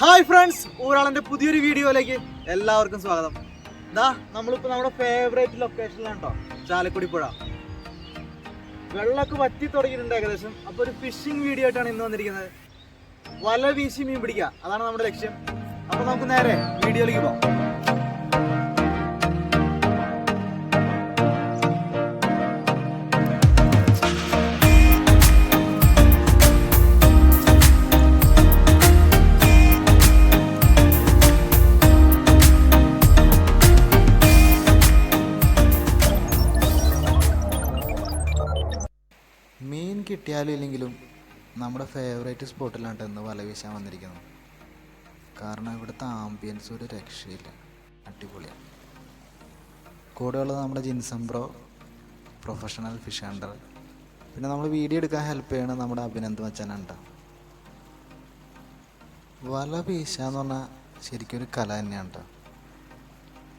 Hi friends ഊരാളന്റെ പുതിയൊരു വീഡിയോയിലേക്ക് എല്ലാവർക്കും സ്വാഗതം. ദാ നമ്മളിപ്പോ നമ്മുടെ ഫേവറേറ്റ് ലൊക്കേഷനിലാണ് കേട്ടോ ചാലക്കുടി പുഴ. വെള്ളമൊക്കെ വറ്റി തുടങ്ങിയിട്ടുണ്ട് ഏകദേശം. അപ്പൊ ഒരു ഫിഷിംഗ് വീഡിയോ ആയിട്ടാണ് ഇന്ന് വന്നിരിക്കുന്നത്. വല വീശി മീൻ പിടിക്കുക അതാണ് നമ്മുടെ ലക്ഷ്യം. അപ്പൊ നമുക്ക് നേരെ വീഡിയോയിലേക്ക് പോകാം. കിട്ടിയാലും ഇല്ലെങ്കിലും നമ്മുടെ ഫേവറേറ്റ് സ്പോട്ടിലാണ് ഇന്ന് വല വീശാൻ വന്നിരിക്കുന്നത്. കാരണം ഇവിടുത്തെ ആംബിയൻസ് ഒരു രക്ഷയില്ല. അടിപൊളിയാണ് കൂടെയുള്ളത് നമ്മുടെ ജിൻസം ബ്രോ പ്രൊഫഷണൽ ഫിഷ് ഹണ്ടർ പിന്നെ നമ്മൾ വീഡിയോ എടുക്കാൻ ഹെൽപ്പ് ചെയ്യണ നമ്മുടെ അഭിനന്ദ് മച്ചാനുണ്ട് വല വീശാന്ന് പറഞ്ഞാൽ ശരിക്കും ഒരു കല തന്നെയാണ്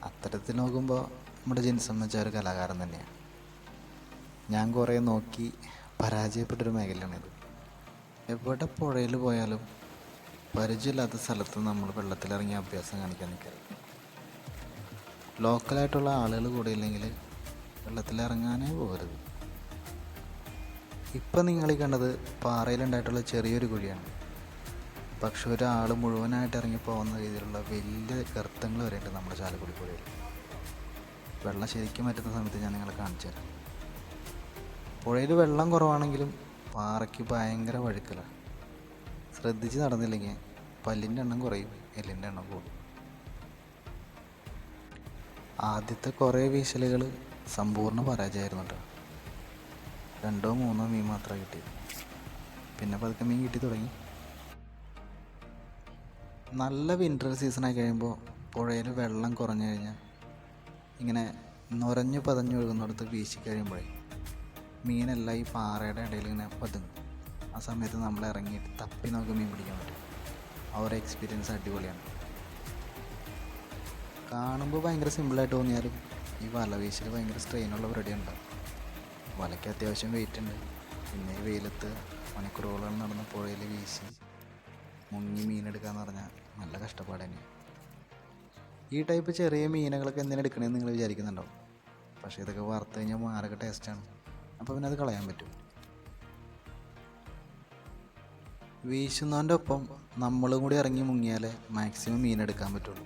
അത്തരത്തിൽ നോക്കുമ്പോൾ നമ്മുടെ ജിൻസം മച്ച ഒരു കലാകാരൻ തന്നെയാണ് ഞാൻ കുറേ നോക്കി പരാജയപ്പെട്ടൊരു മേഖലയാണിത്. എവിടെ പുഴയിൽ പോയാലും പരിചയമില്ലാത്ത സ്ഥലത്ത് നമ്മൾ വെള്ളത്തിലിറങ്ങി അഭ്യാസം കാണിക്കാൻ നിൽക്കരുത്. ലോക്കലായിട്ടുള്ള ആളുകൾ കൂടെ ഇല്ലെങ്കിൽ വെള്ളത്തിലിറങ്ങാനേ പോകരുത്. ഇപ്പം നിങ്ങൾ ഈ കണ്ടത് പാറയിലുണ്ടായിട്ടുള്ള ചെറിയൊരു കുഴിയാണ്. പക്ഷെ ഒരാൾ മുഴുവനായിട്ട് ഇറങ്ങി പോകുന്ന രീതിയിലുള്ള വലിയ ഗർത്തങ്ങൾ വരെയുണ്ട് നമ്മുടെ ചാലക്കുടി പുഴയിൽ. വെള്ളം ശരിക്കും പറ്റുന്ന സമയത്ത് ഞാൻ നിങ്ങളെ കാണിച്ചു തരാം പുഴയിൽ വെള്ളം കുറവാണെങ്കിലും പാറയ്ക്ക് ഭയങ്കര വഴുക്കലാണ്. ശ്രദ്ധിച്ച് നടന്നില്ലെങ്കിൽ പല്ലിന്റെ എണ്ണം കുറയും എല്ലിന്റെ എണ്ണം കൂടും. ആദ്യത്തെ കുറേ വീശലുകൾ സമ്പൂർണ പരാജയമായിരുന്നു കേട്ടോ രണ്ടോ മൂന്നോ മീൻ മാത്രമേ കിട്ടി പിന്നെ പതുക്കെ മീൻ കിട്ടി തുടങ്ങി. നല്ല വിന്റർ സീസണായി കഴിയുമ്പോൾ പുഴയിൽ വെള്ളം കുറഞ്ഞു കഴിഞ്ഞാൽ ഇങ്ങനെ നുരഞ്ഞു പതഞ്ഞു ഒഴുകുന്നിടത്ത് വീശി കഴിയുമ്പോഴേ മീനെല്ലാം ഈ പാറയുടെ ഇടയിൽ ഇങ്ങനെ പതുങ്ങും. ആ സമയത്ത് നമ്മൾ ഇറങ്ങിയിട്ട് തപ്പി നമുക്ക് മീൻ പിടിക്കാൻ പറ്റും. ആ ഒരു എക്സ്പീരിയൻസ് അടിപൊളിയാണ്. കാണുമ്പോൾ ഭയങ്കര സിമ്പിളായിട്ട് തോന്നിയാലും ഈ വല വീശിൽ ഭയങ്കര സ്ട്രെയിനുള്ള പരിപാടിയുണ്ട് വലയ്ക്ക് അത്യാവശ്യം വെയിറ്റ് ഉണ്ട്. പിന്നെ ഈ വെയിലത്ത് മണിക്കൂറുകളും നടന്ന് പുഴയിൽ വീശി മുങ്ങി മീനെടുക്കാന്ന് പറഞ്ഞാൽ നല്ല കഷ്ടപ്പാട് തന്നെയാണ് ഈ ടൈപ്പ് ചെറിയ മീനുകളൊക്കെ എന്തിനാണ് എടുക്കണമെന്ന് നിങ്ങൾ വിചാരിക്കുന്നുണ്ടാവും പക്ഷേ ഇതൊക്കെ വറുത്ത് കഴിഞ്ഞാൽ മാരക ടേസ്റ്റാണ് അപ്പോൾ പിന്നെ അത് കളയാൻ പറ്റും. വീശുന്നതിന്റെ ഒപ്പം നമ്മളും കൂടി ഇറങ്ങി മുങ്ങിയാലേ മാക്സിമം മീൻ എടുക്കാൻ പറ്റുള്ളൂ.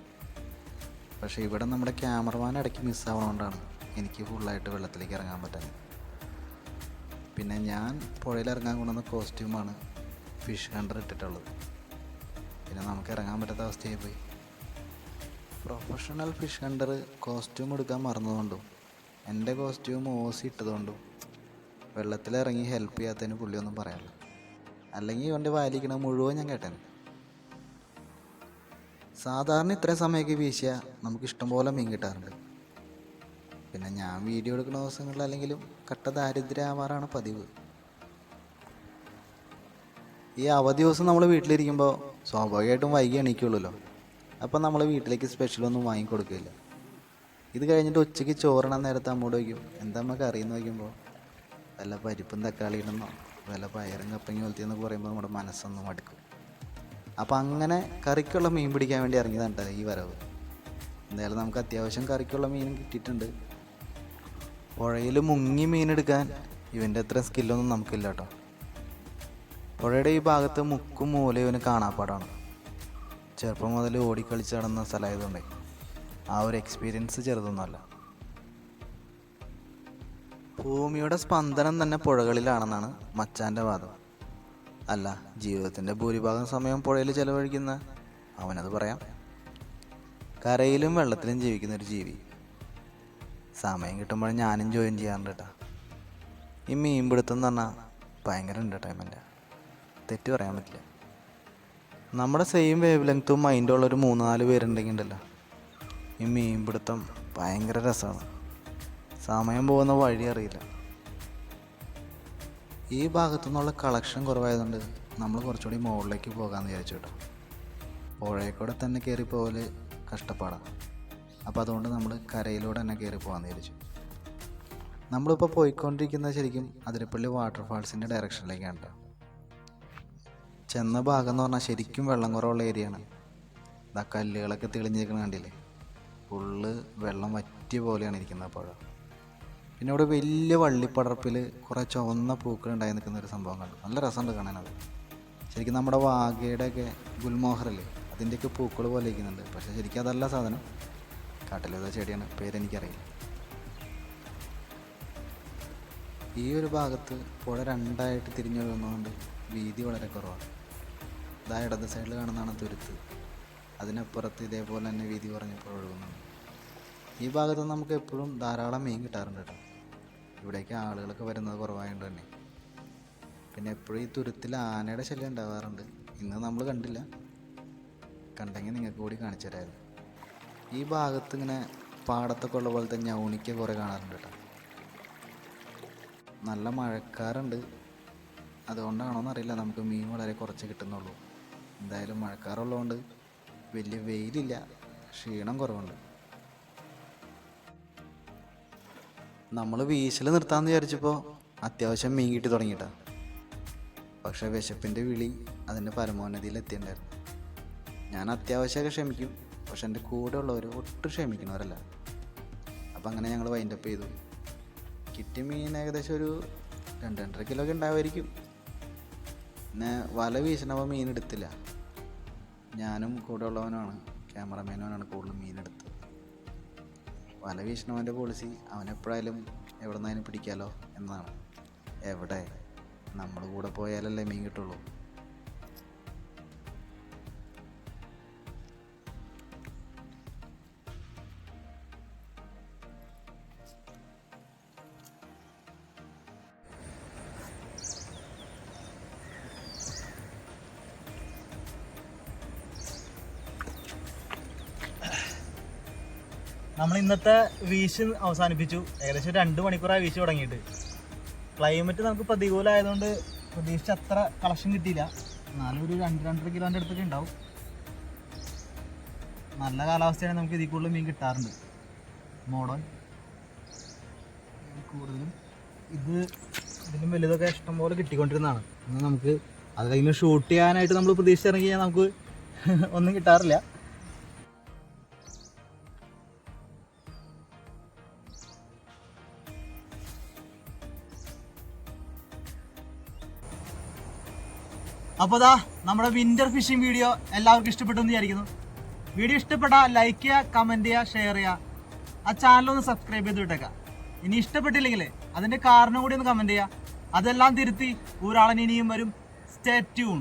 പക്ഷേ ഇവിടെ നമ്മുടെ ക്യാമറമാൻ ഇടയ്ക്ക് മിസ്സാവണോണ്ടാണ് എനിക്ക് ഫുള്ളായിട്ട് വെള്ളത്തിലേക്ക് ഇറങ്ങാൻ പറ്റാൻ പിന്നെ ഞാൻ പുഴയിൽ ഇറങ്ങാൻ കൊണ്ടുവന്ന കോസ്റ്റ്യൂമാണ് ഫിഷ് ഹണ്ടർ ഇട്ടിട്ടുള്ളത്. പിന്നെ നമുക്ക് ഇറങ്ങാൻ പറ്റാത്ത അവസ്ഥയായി പോയി. പ്രൊഫഷണൽ ഫിഷ് ഹണ്ടർ കോസ്റ്റ്യൂം എടുക്കാൻ മറന്നതുകൊണ്ടും എന്റെ കോസ്റ്റ്യൂം ഓസി ഇട്ടതുകൊണ്ടും വെള്ളത്തിലിറങ്ങി ഹെൽപ്പ് ചെയ്യാത്തതിന് പുള്ളിയൊന്നും പറയാനില്ല അല്ലെങ്കിൽ ഇവന്റെ വാലിക്കണ മുഴുവൻ ഞാൻ കേട്ടേനെ. സാധാരണ ഇത്രയും സമയമൊക്കെ വീശിയാൽ നമുക്ക് ഇഷ്ടംപോലെ മീൻ കിട്ടാറുണ്ട്. പിന്നെ ഞാൻ വീഡിയോ എടുക്കുന്ന ദിവസങ്ങളിൽ അല്ലെങ്കിലും കട്ട ദാരിദ്ര്യമാവാറാണ് പതിവ്. ഈ അവധി ദിവസം നമ്മൾ വീട്ടിലിരിക്കുമ്പോൾ സ്വാഭാവികമായിട്ടും വൈകി എണീക്കുള്ളൂല്ലോ. അപ്പം നമ്മൾ വീട്ടിലേക്ക് സ്പെഷ്യലൊന്നും വാങ്ങിക്കൊടുക്കില്ല ഇത് കഴിഞ്ഞിട്ട് ഉച്ചയ്ക്ക് ചോറണ നേരത്തെ അമ്മോട് വയ്ക്കും. എന്താ നമുക്ക് അറിയുന്ന വയ്ക്കുമ്പോൾ വല്ല പരിപ്പും തക്കാളി ഇടുന്നോ. വല്ല പയറും കപ്പങ്ങി പോലത്തെന്നൊക്കെ പറയുമ്പോൾ നമ്മുടെ മനസ്സൊന്നും മടുക്കും. അപ്പം അങ്ങനെ കറിക്കുള്ള മീൻ പിടിക്കാൻ വേണ്ടി ഇറങ്ങിയതാണ് ഈ വരവ്. എന്തായാലും നമുക്ക് അത്യാവശ്യം കറിക്കുള്ള മീനും കിട്ടിയിട്ടുണ്ട്. പുഴയിൽ മുങ്ങി മീനെടുക്കാൻ ഇവന്റെ അത്ര സ്കില്ലൊന്നും നമുക്കില്ല കേട്ടോ. പുഴയുടെ ഈ ഭാഗത്ത് മുക്കും മൂലയും ഇവന് കാണാപ്പാടാണ്. ചെറുപ്പം മുതൽ ഓടിക്കളിച്ച് നടന്ന സ്ഥലമായതുകൊണ്ടേ ആ ഒരു എക്സ്പീരിയൻസ് ചെറുതൊന്നുമല്ല. ഭൂമിയുടെ സ്പന്ദനം തന്നെ പുഴകളിലാണെന്നാണ് മച്ചാന്റെ വാദം. അല്ല ജീവിതത്തിന്റെ ഭൂരിഭാഗം സമയം പുഴയിൽ ചെലവഴിക്കുന്ന അവനത് പറയാം. കരയിലും വെള്ളത്തിലും ജീവിക്കുന്ന ഒരു ജീവി. സമയം കിട്ടുമ്പോൾ ഞാനും ജോയിൻ ചെയ്യാറുണ്ട് കേട്ടോ. ഈ മീൻപിടുത്തം എന്ന് പറഞ്ഞാൽ ഭയങ്കര എന്റർടൈൻമെന്റാണ് തെറ്റ് പറയാൻ പറ്റില്ല. നമ്മുടെ സെയിം വേവ് ലെങ്ത്തും മൈൻഡുള്ള ഒരു മൂന്ന് നാല് പേരുണ്ടെങ്കിൽ ഉണ്ടല്ലോ. ഈ മീൻപിടുത്തം ഭയങ്കര രസമാണ്. സമയം പോകുന്ന വഴി അറിയില്ല. ഈ ഭാഗത്തു നിന്നുള്ള കളക്ഷൻ കുറവായതുകൊണ്ട് നമ്മൾ കുറച്ചുകൂടി മുകളിലേക്ക് പോകാമെന്ന് വിചാരിച്ചു കേട്ടോ. പുഴയിൽ തന്നെ കയറി പോകൽ കഷ്ടപ്പാടാണ് അപ്പോൾ അതുകൊണ്ട് നമ്മൾ കരയിലൂടെ തന്നെ കയറി പോകാമെന്ന് വിചാരിച്ചു. നമ്മളിപ്പോൾ പോയിക്കൊണ്ടിരിക്കുന്നത് ശരിക്കും അതിരപ്പള്ളി വാട്ടർഫാൾസിന്റെ ഡയറക്ഷനിലേക്കാണ് കേട്ടോ. ചെന്ന ഭാഗം എന്ന് പറഞ്ഞാൽ ശരിക്കും വെള്ളം കുറവുള്ള ഏരിയയാണ് ഇതാ കല്ലുകളൊക്കെ തെളിഞ്ഞിരിക്കണ കണ്ടില്ലേ? ഫുള്ള് വെള്ളം വറ്റിയ പോലെയാണ് ഇരിക്കുന്നത് പുഴ പിന്നെ ഇവിടെ വലിയ വള്ളിപ്പടർപ്പിൽ കുറേ ചുവന്ന പൂക്കൾ ഉണ്ടായി നിൽക്കുന്ന ഒരു സംഭവം കണ്ടു. നല്ല രസമുണ്ട് കാണാനത് ശരിക്കും നമ്മുടെ വാഗയുടെ ഒക്കെ ഗുൽമോഹറല്ലേ അതിന്റെയൊക്കെ പൂക്കൾ പോലെ ഇരിക്കുന്നുണ്ട്. പക്ഷെ ശരിക്കും അതല്ല സാധനം. കാട്ടിലേതാ ചെടിയാണ് പേരെനിക്കറിയില്ല. ഈ ഒരു ഭാഗത്ത് പുഴ രണ്ടായിട്ട് തിരിഞ്ഞൊഴുകുന്നതുകൊണ്ട് വീതി വളരെ കുറവാണ്. ഇതാ ഇടത് സൈഡിൽ കാണുന്നതാണ് തുരുത്ത്. അതിനപ്പുറത്ത് ഇതേപോലെ തന്നെ വീതി കുറഞ്ഞപ്പോൾ ഒഴുകുന്നുണ്ട്. ഈ ഭാഗത്ത് നമുക്ക് എപ്പോഴും ധാരാളം മീൻ കിട്ടാറുണ്ട് കേട്ടോ. ഇവിടേക്ക് ആളുകളൊക്കെ വരുന്നത് കുറവായതുകൊണ്ട് തന്നെ. പിന്നെ എപ്പോഴും ഈ തുരുത്തിൽ ആനയുടെ ശല്യം ഉണ്ടാവാറുണ്ട്. ഇന്ന് നമ്മൾ കണ്ടില്ല. കണ്ടെങ്കിൽ നിങ്ങൾക്ക് കൂടി കാണിച്ചു തരായിരുന്നു ഈ ഭാഗത്ത് ഇങ്ങനെ പാടത്തൊക്കെ ഉള്ള പോലത്തെ ഞൗണിക്ക കുറേ കാണാറുണ്ട് കേട്ടോ. നല്ല മഴക്കാറുണ്ട്. അതുകൊണ്ടാണോന്ന് അറിയില്ല നമുക്ക് മീൻ വളരെ കുറച്ച് കിട്ടുന്നുള്ളൂ. എന്തായാലും മഴക്കാറുള്ളതുകൊണ്ട് വലിയ വെയിലില്ല. ക്ഷീണം കുറവുണ്ട്. നമ്മൾ വീശൽ നിർത്താമെന്ന് വിചാരിച്ചപ്പോൾ അത്യാവശ്യം മീൻ കിട്ടി തുടങ്ങിയിട്ടാ പക്ഷേ വിശപ്പിന്റെ വിളി അതിന്റെ പരമോന്നതിയിൽ എത്തിയിട്ടുണ്ടായിരുന്നു ഞാൻ അത്യാവശ്യമൊക്കെ ക്ഷമിക്കും പക്ഷെ എന്റെ കൂടെ ഉള്ളവർ ഒട്ടും ക്ഷമിക്കണവരല്ല അപ്പം അങ്ങനെ ഞങ്ങൾ വൈൻഡപ്പ് ചെയ്തു. കിട്ടിയ മീൻ ഏകദേശം ഒരു രണ്ട് രണ്ടര കിലോ ഒക്കെ ഉണ്ടാവുമായിരിക്കും. പിന്നെ വല വീശണപ്പോൾ മീൻ എടുത്തില്ല. ഞാനും കൂടെ ഉള്ളവനാണ് ക്യാമറമാനുമാണ് കൂടുതൽ മീൻ എടുത്തത്. വല വീശണവന്റെ പോളിസി അവനെപ്പോഴായാലും എവിടെ നിന്നായാലും പിടിക്കാലോ എന്നാണ്. എവിടെ? നമ്മൾ കൂടെ പോയാലല്ലേ മീൻ കിട്ടുള്ളൂ. നമ്മൾ ഇന്നത്തെ വീശ് അവസാനിപ്പിച്ചു. ഏകദേശം രണ്ട് മണിക്കൂറായി വീശ് തുടങ്ങിയിട്ട്. ക്ലൈമറ്റ് നമുക്ക് പ്രതികൂലമായതുകൊണ്ട് പ്രതീക്ഷിച്ച അത്ര കളക്ഷൻ കിട്ടിയില്ല. എന്നാലും ഒരു രണ്ട് രണ്ടര കിലോന്റെ അടുത്തൊക്കെ ഉണ്ടാവും. നല്ല കാലാവസ്ഥയാണ് നമുക്ക് ഇതിൽ കൂടുതൽ മീൻ കിട്ടാറുണ്ട്. മോഡൽ കൂടുതലും ഇത് ഇതിലും വലുതൊക്കെ ഇഷ്ടംപോലെ കിട്ടിക്കൊണ്ടിരുന്നതാണ്. നമുക്ക് അതെങ്കിലും ഷൂട്ട് ചെയ്യാനായിട്ട് നമ്മൾ പ്രതീക്ഷിച്ചിറങ്ങി നമുക്ക് ഒന്നും കിട്ടാറില്ല. അപ്പോൾ ദാ നമ്മുടെ വിന്റർ ഫിഷിംഗ് വീഡിയോ എല്ലാവർക്കും ഇഷ്ടപ്പെട്ടു എന്ന് വിചാരിക്കുന്നു. വീഡിയോ ഇഷ്ടപ്പെട്ടാൽ ലൈക്ക് ചെയ്യുക കമന്റ് ചെയ്യുക ഷെയർ ചെയ്യുക. ആ ചാനലൊന്ന് സബ്സ്ക്രൈബ് ചെയ്ത് വിട്ടേക്കാം. ഇനി ഇഷ്ടപ്പെട്ടില്ലെങ്കിൽ അതിന്റെ കാരണം കൂടി ഒന്ന് കമന്റ് ചെയ്യുക. അതെല്ലാം തിരുത്തി ഒരാളിനിയും വരും. Stay tune